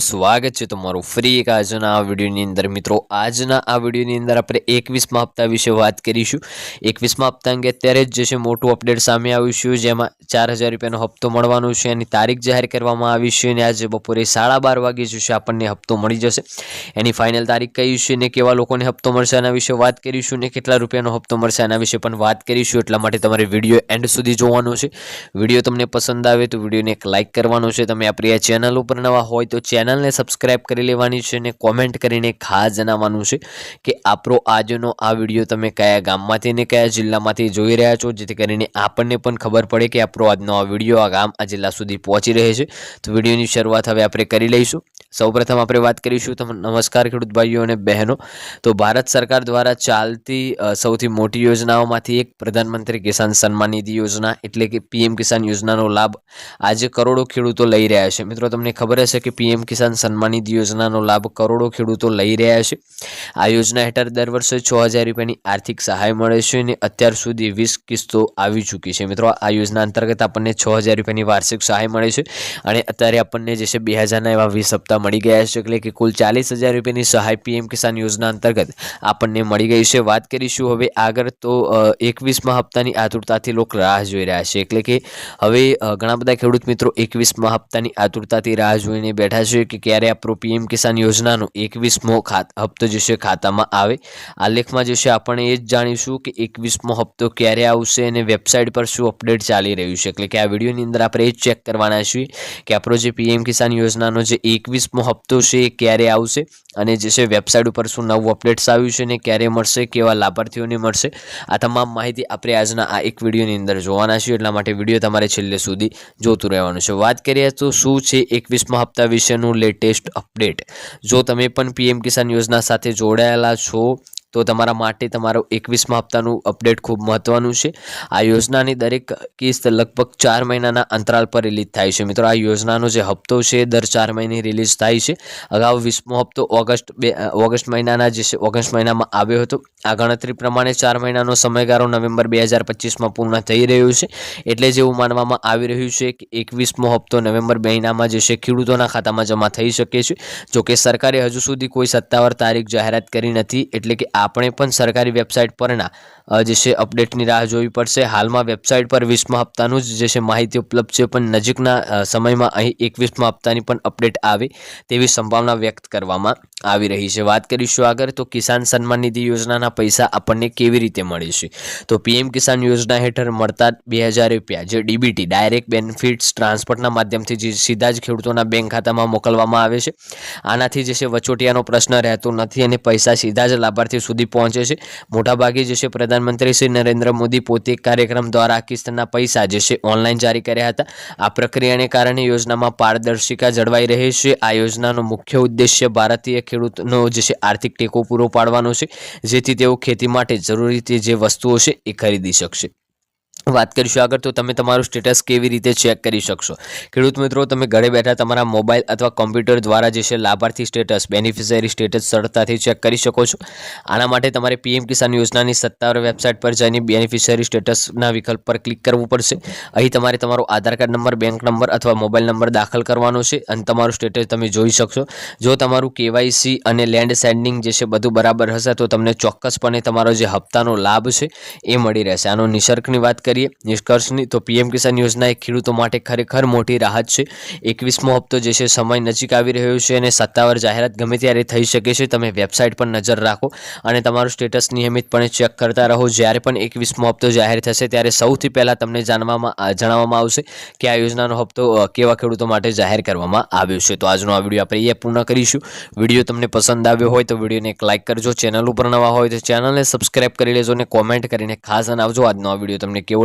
સ્વાગત છે તમારું ફ્રી એક આજના આ વિડીયોની અંદર. મિત્રો, આજના આ વિડીયોની અંદર આપણે એકવીસમાં હપ્તા વિશે વાત કરીશું. એકવીસમાં હપ્તા અંગે અત્યારે જ જે છે મોટું અપડેટ સામે આવ્યું છે, જેમાં ચાર હજાર રૂપિયાનો હપ્તો મળવાનો છે એની તારીખ જાહેર કરવામાં આવી છે અને આજે બપોરે સાડા બાર વાગે જે છે આપણને હપ્તો મળી જશે. એની ફાઇનલ તારીખ કઈ છે ને કેવા લોકોને હપ્તો મળશે એના વિશે વાત કરીશું ને કેટલા રૂપિયાનો હપ્તો મળશે એના વિશે પણ વાત કરીશું. એટલા માટે તમારે વીડિયો એન્ડ સુધી જોવાનો છે. વીડિયો તમને પસંદ આવે તો વિડીયોને એક લાઇક કરવાનો છે. તમે આપણી આ ચેનલ ઉપર નવા હોય તો ચેનલને સબસ્ક્રાઈબ કરી લેવાની છે અને કોમેન્ટ કરીને ખાસ જણાવવાનું છે કે આપણો આજનો આ વીડિયો તમે કયા ગામમાંથી ને કયા જિલ્લામાંથી જોઈ રહ્યા છો? જેથી કરીને આપણને પણ ખબર પડે કે આપણો આજનો આ વીડિયો આ ગામ, આ જિલ્લા સુધી પહોંચી રહે છે. તો વિડીયોની શરૂઆત હવે આપણે કરી લઈશું. સૌપ્રથમ આપણે વાત કરીશું તો નમસ્કાર ખેડૂત ભાઈઓ અને બહેનો. તો ભારત સરકાર દ્વારા ચાલતી સૌથી મોટી યોજનાઓમાંથી એક પ્રધાનમંત્રી કિસાન સન્માન નિધિ યોજના એટલે કે પીએમ કિસાન યોજનાનો લાભ આજે કરોડો ખેડૂતો લઈ રહ્યા છે. મિત્રો, તમને ખબર હશે કે પીએમ કિસાન સન્માન નિધિ યોજનાનો લાભ કરોડો ખેડૂતો લઈ રહ્યા છે. આ યોજના હેઠળ દર વર્ષે છ હજાર રૂપિયાની આર્થિક સહાય મળે છે અને અત્યાર સુધી વીસ કિસ્તો આવી ચૂકી છે. મિત્રો, આ યોજના અંતર્ગત આપણને છ હજાર રૂપિયાની વાર્ષિક સહાય મળે છે અને અત્યારે આપણને જે છે બે હજારના એવા વીસ હપ્તા મળી ગયા છે. એટલે કે કુલ ચાલીસ હજાર રૂપિયાની સહાય પીએમ કિસાન યોજના અંતર્ગત આપણને મળી ગઈ છે. વાત કરીશું હવે આગળ તો એકવીસમાં હપ્તાની આતુરતાથી લોકો રાહ જોઈ રહ્યા છે. એટલે કે હવે ઘણા બધા ખેડૂત મિત્રો એકવીસમાં હપ્તાની આતુરતાથી રાહ જોઈને બેઠા છે કે ક્યારે આપણો પીએમ કિસાન યોજનાનો એકવીસમો હપ્તો જે છે ખાતામાં આવે. આ લેખમાં જે છે આપણે એ જ જાણીશું કે એકવીસમો હપ્તો ક્યારે આવશે અને વેબસાઇટ પર શું અપડેટ ચાલી રહ્યું છે. એટલે કે આ વિડીયોની અંદર આપણે એ ચેક કરવાના છીએ કે આપણો જે પીએમ કિસાન યોજનાનો જે એકવીસમો હપ્તો છે એ ક્યારે આવશે અને જે છે વેબસાઇટ ઉપર શું નવું અપડેટ્સ આવ્યું છે ને ક્યારે મળશે, કેવા લાભાર્થીઓને મળશે, આ તમામ માહિતી આપણે આજના આ એક વિડીયોની અંદર જોવાના છીએ. એટલા માટે વીડિયો તમારે છેલ્લે સુધી જોતું રહેવાનું છે. વાત કરીએ તો શું છે એકવીસમા હપ્તા વિશેનું લેટેસ્ટ અપડેટ જો તમે પણ પીએમ કિસાન યોજના સાથે જોડાયેલા છો તો તમારા માટે તમારો એકવીસમા હપ્તાનું અપડેટ ખૂબ મહત્ત્વનું છે. આ યોજનાની દરેક કિસ્ત લગભગ ચાર મહિનાના અંતરાલ પર રિલીઝ થાય છે. મિત્રો, આ યોજનાનો જે હપ્તો છે દર ચાર મહિને રિલીઝ થાય છે. અગાઉ વીસમો હપ્તો ઓગસ્ટ બે, ઓગસ્ટ મહિનાના જે છે, ઓગસ્ટ મહિનામાં આવ્યો હતો. આ ગણતરી પ્રમાણે ચાર મહિનાનો સમયગાળો નવેમ્બર બે હજાર પચીસમાં પૂર્ણ થઈ રહ્યો છે. એટલે જ એવું માનવામાં આવી રહ્યું છે કે એકવીસમો હપ્તો નવેમ્બર મહિનામાં જે છે ખેડૂતોના ખાતામાં જમા થઈ શકે છે. જોકે સરકારે હજુ સુધી કોઈ સત્તાવાર તારીખ જાહેરાત કરી નથી. એટલે કે આપણે પણ સરકારી વેબસાઇટ પરના જે છે, અપડેટની રાહ જોવી પડશે. હાલમાં વેબસાઇટ પર વીસમા હપ્તાનું જ જે છે, માહિતી ઉપલબ્ધ છે, પણ નજીકના સમયમાં અહીં એકવીસમા હપ્તાની પણ અપડેટ આવે તેવી સંભાવના વ્યક્ત કરવામાં આવી રહી છે. વાત કરીશું આગળ તો કિસાન સન્માન નિધિ યોજનાના પૈસા આપણને કેવી રીતે મળે છે? તો પીએમ કિસાન યોજના હેઠળ મળતા બે હજાર રૂપિયા, જે ડીબીટી, ડાયરેક્ટ બેનિફિટ્સ ટ્રાન્સપોર્ટના માધ્યમથી જે સીધા જ ખેડૂતોના બેંક ખાતામાં મોકલવામાં આવે છે. આનાથી જે છે, વચોટિયાનો પ્રશ્ન રહેતો નથી અને પૈસા સીધા જ લાભાર્થી સુધી પહોંચે છે. મોટાભાગે જે છે પ્રધાનમંત્રી શ્રી નરેન્દ્ર મોદી પોતે કાર્યક્રમ દ્વારા કિસ્તના પૈસા જે છે ઓનલાઈન જારી કર્યા હતા. આ પ્રક્રિયાને કારણે યોજનામાં પારદર્શિકા જળવાઈ રહે છે. આ યોજનાનો મુખ્ય ઉદ્દેશ્ય ભારતીય ખેડૂતનો જે છે આર્થિક ટેકો પૂરો પાડવાનો છે. જેથી તેઓ ખેતી માટે જરૂરી તે જે વસ્તુઓ છે એ ખરીદી શકશે. વાત કરીશું આગળ, તો તમે તમારું સ્ટેટસ કેવી રીતે ચેક કરી શકશો? ખેડૂત મિત્રો, તમે ઘરે બેઠા તમારા મોબાઈલ અથવા કોમ્પ્યુટર દ્વારા જે છે લાભાર્થી સ્ટેટસ બેનિફિશિયરી સ્ટેટસ સરળતાથી ચેક કરી શકો છો. આના માટે તમારે પીએમ કિસાન યોજનાની સત્તાવાર વેબસાઇટ પર જઈને બેનિફિશિયરી સ્ટેટસના વિકલ્પ પર ક્લિક કરવું પડશે. અહીં તમારે તમારો Aadhaar card number bank number અથવા મોબાઈલ નંબર દાખલ કરવાનો છે અને તમારું સ્ટેટસ તમે જોઈ શકશો. જો તમારું કેવાયસી અને લેન્ડ સેન્ડિંગ જે છે બધું બરાબર હશે, તો તમને ચોક્કસપણે તમારો જે હપ્તાનો લાભ છે એ મળી રહેશે. આનો નિસર્ગની વાત કરીએ. નિષ્કર્ષની તો પીએમ કિસાન યોજના એ ખેડૂતો માટે ખરેખર મોટી રાહત છે. એકવીસમો હપ્તો જે છે, સમય નજીક આવી રહ્યો છે અને સત્તાવાર જાહેરાત ગમે ત્યારે થઈ શકે છે, તમે વેબસાઇટ પર નજર રાખો અને તમારું સ્ટેટસ નિયમિતપણે ચેક કરતા રહો. જ્યારે પણ એકવીસમો હપ્તો જાહેર થશે, ત્યારે સૌથી પહેલાં તમને જાણવામાં જણાવવામાં આવશે કે આ યોજનાનો હપ્તો કેવા ખેડૂતો માટે જાહેર કરવામાં આવ્યો છે. તો આજનો આ વીડિયો આપણે અહીંયા પૂર્ણ કરીશું. વીડિયો તમને પસંદ આવ્યો હોય તો વિડીયોને એક લાઇક કરજો. ચેનલ ઉપર નવા હોય તો ચેનલને સબસ્ક્રાઇબ કરી લેજો અને કોમેન્ટ કરીને ખાસ જણાવજો. આજનો આ વીડિયો તમને કેવો